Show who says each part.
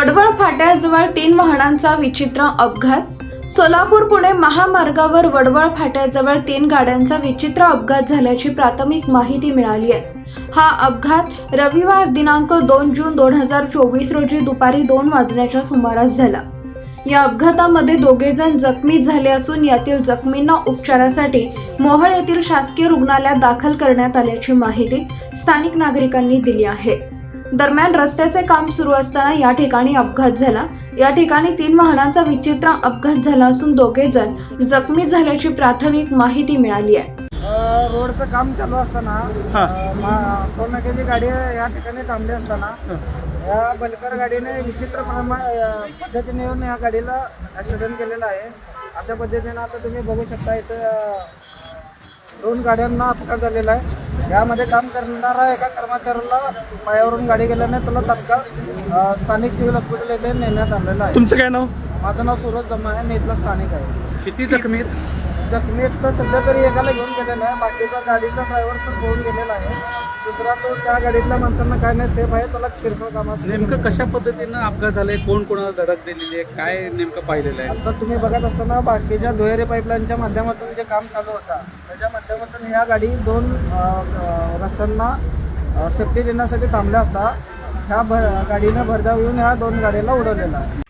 Speaker 1: वडवळ फाट्याजवळ तीन वाहनांचा विचित्र अपघात. सोलापूर पुणे महामार्गावर वडवळ फाट्याजवळ तीन गाड्यांचा विचित्र अपघात झाल्याची प्राथमिक माहिती मिळाली आहे. हा अपघात रविवार दिनांक दोन जून दोन हजार चोवीस रोजी दुपारी दोन वाजण्याच्या सुमारास झाला. या अपघातामध्ये दोघे जण जखमी झाले असून यातील जखमींना उपचारासाठी मोहळ येथील शासकीय रुग्णालयात दाखल करण्यात आल्याची माहिती स्थानिक नागरिकांनी दिली आहे. दरम्यान रस्त्याचे काम सुरू असताना या ठिकाणी अपघात झाला. या ठिकाणी तीन वाहनांचा विचित्र अपघात झाला असून दोघे जण जखमी झाल्याची प्राथमिक माहिती मिळाली आहे.
Speaker 2: रोडचं काम चालू असताना नाक्याची गाडी या ठिकाणी थांबली असताना या बलकर गाडीने विचित्र पद्धतीने येऊन या गाडीला ॲक्सिडेंट केलेला आहे. अशा पद्धतीने आता तुम्ही बघू शकता इथं दोन गाड्यांना अपघात झालेला आहे. यामध्ये काम करणारा एका कर्मचाऱ्याला पायावरून गाडी गेल्याने त्याला तत्काळ स्थानिक सिव्हिल हॉस्पिटल येथे नेण्यात आलेलं आहे.
Speaker 3: तुमचं काय नाव?
Speaker 2: माझं नाव सूरज जम्मा आहे मी इथला स्थानिक आहे.
Speaker 3: किती जखमी आहेत
Speaker 2: जखमी तर सध्या तरी एकाला घेऊन गेलेला आहे बाकीचा गाडीचा ड्रायव्हर तर पळून गेलेला आहे. दुसरा तो त्या गाडीतल्या माणसांना काय नाही सेफ आहे त्याला किरकोळ कामासाठी
Speaker 3: नेमकं कशा पद्धतीनं अपघात झालाय? कोण कोणाला धडक दिलेली आहे? काय नेमकं पाहिलेलं आहे?
Speaker 2: आता तुम्ही बघत असताना बाकीच्या दुहेरी पाईपलाईनच्या माध्यमातून जे काम चालू होता त्याच्या माध्यमातून ह्या गाडी दोन अ, अ, रस्त्यांना सेफ्टी देण्यासाठी थांबल्या असता ह्या भर गाडीनं भरधाव येऊन ह्या दोन गाडीला उडवलेला आहे.